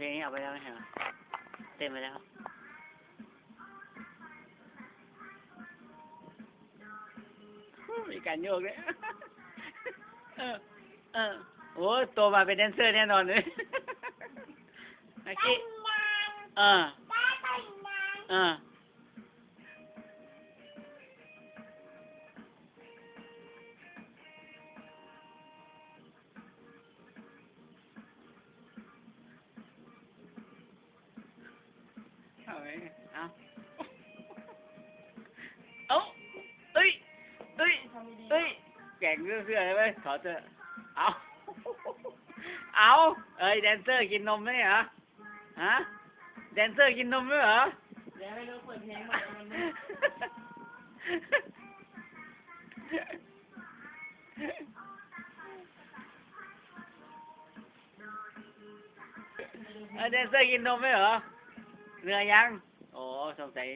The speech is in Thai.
ลงนี้เอาไปแล้วไม่ใช่เหรอเต็มไปแล้วมีการโยกด้วยเออ เออ โอ้โตมาเป็นแดนเซอร์แน่นอนเลยเมื่อกี้เออเออ เอาไว้เอาเอาเอ้ยเอ้ยเอ้ยแก่งเสื้อเสื้อเลยเว้ยขอเถอะเอาเอาเอ้ยแดนเซอร์กินนมไหมเหรอฮะแดนเซอร์กินนมไหมเหรอเดี๋ยวให้ลูกเปิดเพลงใหม่มันไม่เออแดนเซอร์กินนมไหมเหรอ เรื่อยยัง โอ้สงสัย